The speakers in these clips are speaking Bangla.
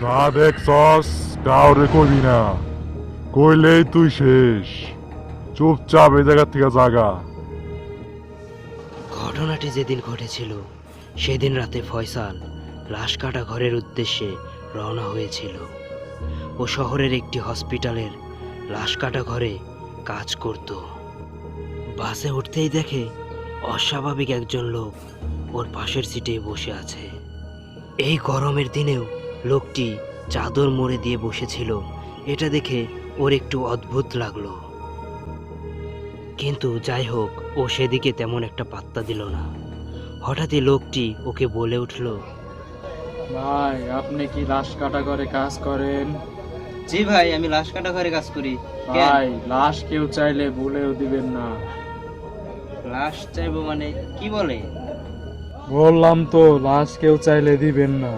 যা দেখছস কাউরে কবি না কইলেই তুই শেষ চুপচাপ এই জায়গা থেকে জাগা ঘটনাটি যেদিন ঘটেছিল, সেদিন রাতে ফয়সাল লাশ কাটা ঘরের উদ্দেশ্যে রওনা হয়েছিল। ও শহরের একটি হসপিটালের লাশ কাটা ঘরে কাজ করত। বাসে উঠতেই দেখে অস্বাভাবিক একজন লোক ওর পাশের সিটে বসে আছে। এই গরমের দিনেও লোকটি চাদর মোড়ে দিয়ে বসেছিল। এটা দেখে ওর একটু অদ্ভুত লাগল। কিন্তু যাই হোক ও সেদিকে তেমন একটা পাত্তা দিল না। হঠাৎই লোকটি ওকে বলে উঠল ভাই আপনি কি লাশ কাটা করে কাজ করেন? জি ভাই আমি লাশ কাটা ঘরে কাজ করি। ভাই লাশ কেউ চাইলে বলেও দিবেন না। লাশ চাইব মানে কি বলে? বললাম তো লাশ কেউ চাইলে দিবেন না।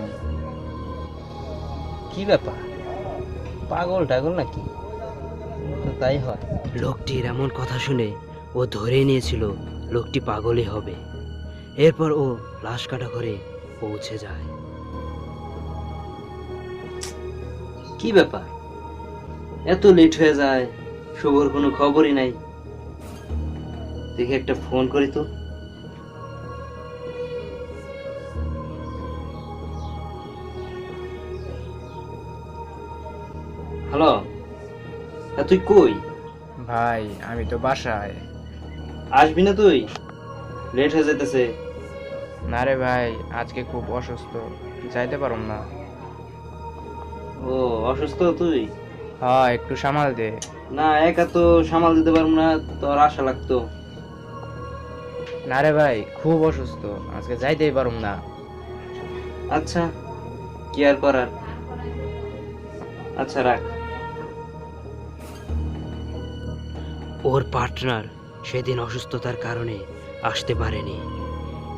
কি ব্যাপার? পাগল টাগল নাকি? তো তাই হয়। লোকটির এমন কথা শুনে ও ধরে নিয়েছিল লোকটি পাগলই হবে। এরপর ও লাশ কাটা ঘরে পৌঁছে যায়। কি ব্যাপার? এত লেট হয়ে যায় শুভর কোনো খবরই নাই। দেখে একটা ফোন করি তো। হ্যাঁ তুই কই? ভাই আমি তো বাসায়। আসবি না তুই? লেট হয়ে যেতেছে না রে ভাই আজকে খুব অসুস্থ। যাইতে পারুম না। ও অসুস্থ তুই? হ্যাঁ একটু সামাল দে। না একা তো সামাল দিতে পারব না তোর আশা লাগতো। না রে ভাই খুব অসুস্থ। আজকে যাইতেই পারুম না। আচ্ছা কি আর করার? আচ্ছা রাখ। ওর পার্টনার সেদিন অসুস্থতার কারণে আসতে পারেনি।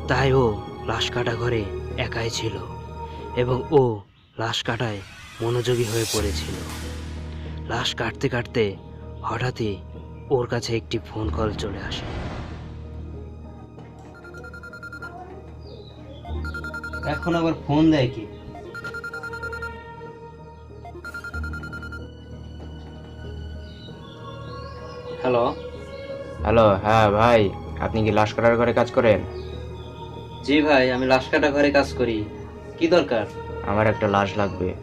তাই ও লাশ কাটা ঘরে একাই ছিল এবং ও লাশ কাটায় মনোযোগী হয়ে পড়েছিল। লাশ কাটতে কাটতে হঠাৎই ওর কাছে একটি ফোন কল চলে আসে। এখন আবার ফোন দেয় কি? হ্যালো হ্যালো হ্যাঁ ভাই আপনি কি লাশ কাটার ঘরে কাজ করেন? জি ভাই আমি লাশ কাটা ঘরে কাজ করি। কি দরকার? আমার একটা লাশ লাগবে।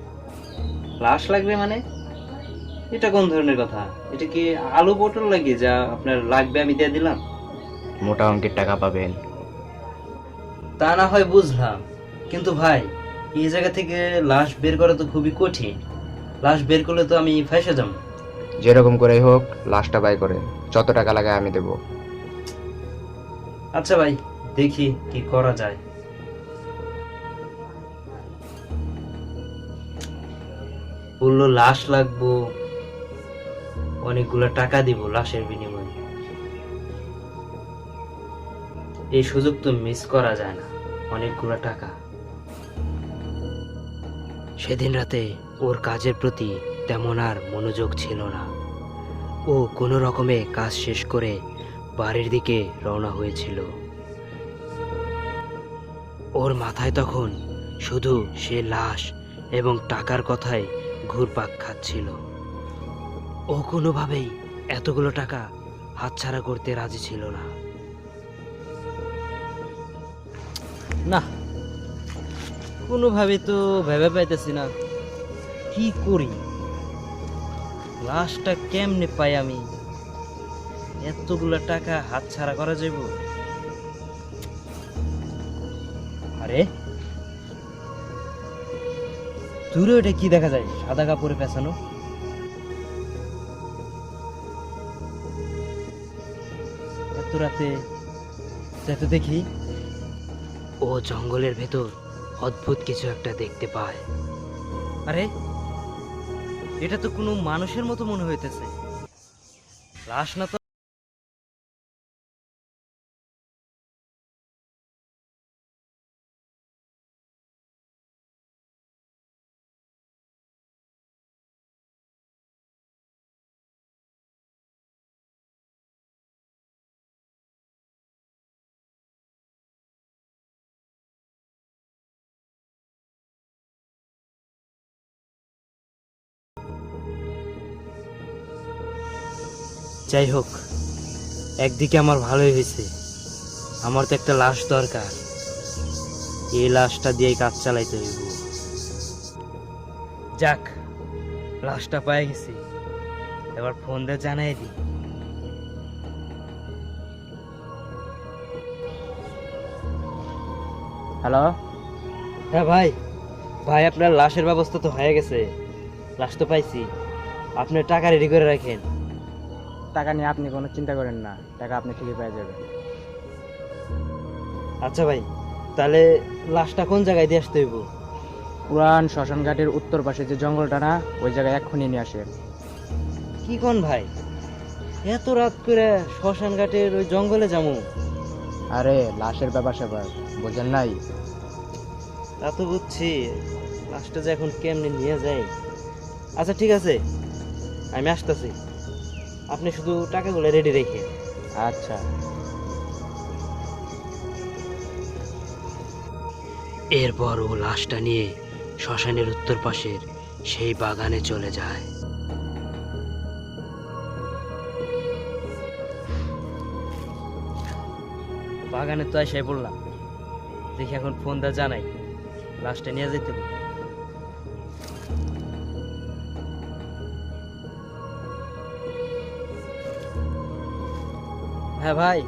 লাশ লাগবে মানে? এটা কোন ধরনের কথা? এটা কি আলু পটল লাগে যা আপনার লাগবে আমি দিয়ে দিলাম? মোটা অঙ্কের টাকা পাবেন। তা না হয় বুঝলাম। কিন্তু ভাই এই জায়গা থেকে লাশ বের করা তো খুবই কঠিন। লাশ বের করলে তো আমি ফাইসে যাব। যেরকম করেই হোক, লাশটা বাই করে। যত টাকা লাগে আমি দেবো। আচ্ছা ভাই, দেখি কি করা যায়। বলল লাশ লাগবো, অনেকগুলো টাকা দিব লাশের বিনিময়ে। এই সুযোগ তো মিস করা যায় না, অনেকগুলো টাকা। সেদিন রাতে ওর কাজের প্রতি তেমন আর মনোযোগ ছিল না। ও কোনো রকমে কাজ শেষ করে বাড়ির দিকে রওনা হয়েছিল। ওর মাথায় তখন শুধু সে লাশ এবং টাকার কথাই ঘুরপাক খাচ্ছিল। ও কোনোভাবেই এতগুলো টাকা হাতছাড়া করতে রাজি ছিল না। না কোনোভাবে তো ভেবে পাইতেছি না। কি করি? লাশটা কেমনে পাই আমি? এতগুলো টাকা হাতছাড়া করা যাইব? আরে? দূরে ওটা কি দেখা যায়? সাদা কাপড়ে পেছানো? এত রাতে যাতে দেখি। ও জঙ্গলের ভেতর অদ্ভুত কিছু একটা দেখতে পায়। আরে? এটা তো কোনো মানুষের মতো মনে হইতেছে। লাশ না তো যাই হোক একদিকে আমার ভালোই হয়েছে আমার তো একটা লাশ দরকার। এই লাশটা দিয়ে কাজ চালাইতে হইব। যাক লাশটা পাই গেছি। এবার ফোন দিয়ে জানাই দিই। হ্যালো? হ্যাঁ ভাই ভাই আপনার লাশের ব্যবস্থা তো হয়ে গেছে। লাশ তো পাইছি। আপনি টাকা রেডি করে রাখেন। টাকা নিয়ে আপনি কোনো চিন্তা করেন না টাকা আপনি ঠিকই পেয়ে যাবেন। আচ্ছা ভাই তাহলে লাশটা কোন জায়গায় দিয়ে আসতে হইব? পুরান শ্মশান ঘাটের উত্তর পাশে যে জঙ্গলটা না ওই জায়গায় এক্ষুনি নিয়ে আসে কি কোন ভাই? এত রাত করে শ্মশান ঘাটের ওই জঙ্গলে যাব। আরে লাশের ব্যাপার স্যাপার বোঝেন নাই। তা তো বুঝছি লাশটা যে এখন কেমনে নিয়ে যাই আচ্ছা ঠিক আছে আমি আসতেছি। আপনি শুধু টাকাগুলো রেডি রেখে। আচ্ছা। এরপর ও লাশটা নিয়ে শ্মশানের উত্তর পাশের সেই বাগানে চলে যায়। বাগানে তো এসে বললাম। দেখি এখন ফোন দা জানাই। লাশটা নিয়ে যেতে হবে। হ্যাঁ ভাই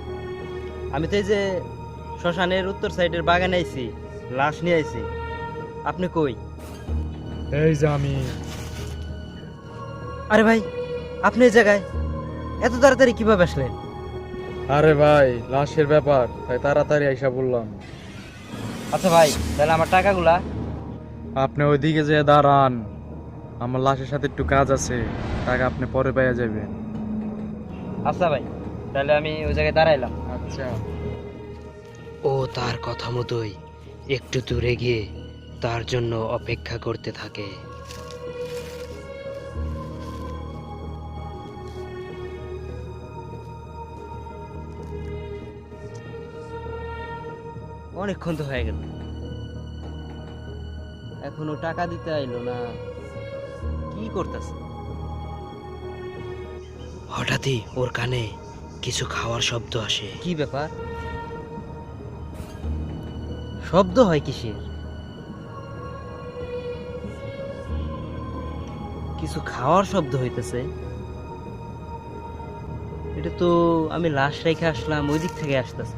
আমি তো এই যে শ্মশানের উত্তর সাইডের বাগানে আইছি লাশ নিয়ে আইছি। আপনি কই? এই যে আমি। আরে ভাই আপনি এই জায়গায় এত তাড়াতাড়ি কীভাবে আসলেন? আরে ভাই লাশের ব্যাপার তাই তাড়াতাড়ি আইসা বললাম। আচ্ছা ভাই তাহলে আমার টাকাগুলা? আপনি ওইদিকে যে দাঁড়ান আমার লাশের সাথে একটু কাজ আছে টাকা আপনি পরে পেয়ে যাবেন। আচ্ছা ভাই। তাহলে আমি ওই জায়গায় দাঁড়াইলাম। আচ্ছা। ও তার কথা মতোই একটু দূরে গিয়ে তার জন্য অপেক্ষা করতে থাকে। অনেকক্ষণ তো হয়ে গেল। এখনও টাকা দিতে আইলো না? কি করতেছে? হঠাৎই ওর কানে কিছু খাওয়ার শব্দ আসে। কি ব্যাপার? শব্দ হয় কিসের? কিছু খাওয়ার শব্দ হইতেছে। এটা তো আমি লাশ রেখে আসলাম, ওই দিক থেকে আসতেছে।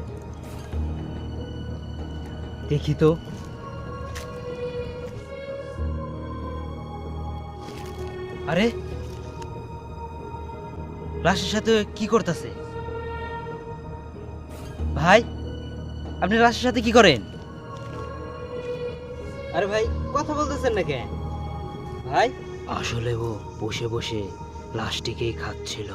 দেখি তো। আরে, লাশের সাথে কি করতেছে? ভাই আপনি লাশের সাথে কি করেন? আরে ভাই কথা বলতেছেন না কেন? ভাই? আসলে ও বসে বসে লাশটিকেই খাচ্ছিল।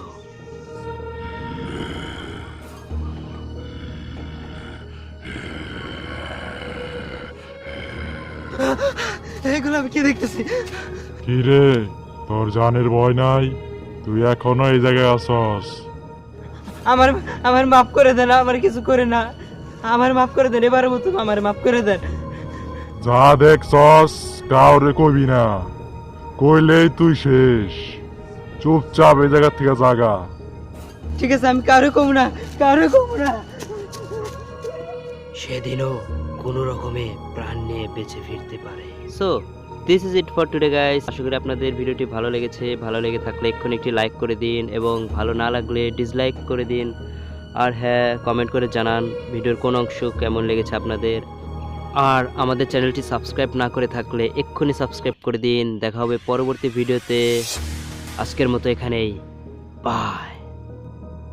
এগুলো আমি কি দেখতেছি? কি রে তোর জানের ভয় নাই? তুই এখনও এই জায়গায় আসস আমার আমার মাফ করে দেন আমার কিছু করে না। আমার মাফ করে দেন এবারের মতো আমার মাফ করে দেন। যা দেখছস কাউরে কবি না। কইলেই তুই শেষ। চুপচাপ এই জায়গা থেকে জাগা। ঠিক আছে আমি কারও কম না কারও কম না। সেদিনও কোনো রকমে প্রাণ নিয়ে বেঁচে ফিরতে পারে। So this is it for today guys আশা করি আপনাদের ভিডিওটি ভালো লেগেছে। ভালো লেগে থাকলে এক্ষুনি একটি লাইক করে দিন এবং ভালো না লাগলে ডিসলাইক করে দিন। আর হ্যাঁ কমেন্ট করে জানান ভিডিওর কোন অংশ কেমন লেগেছে আপনাদের। আর আমাদের চ্যানেলটি সাবস্ক্রাইব না করে থাকলে এক্ষুনি সাবস্ক্রাইব করে দিন। দেখা হবে পরবর্তী ভিডিওতে। আজকের মতো এখানেই। বাই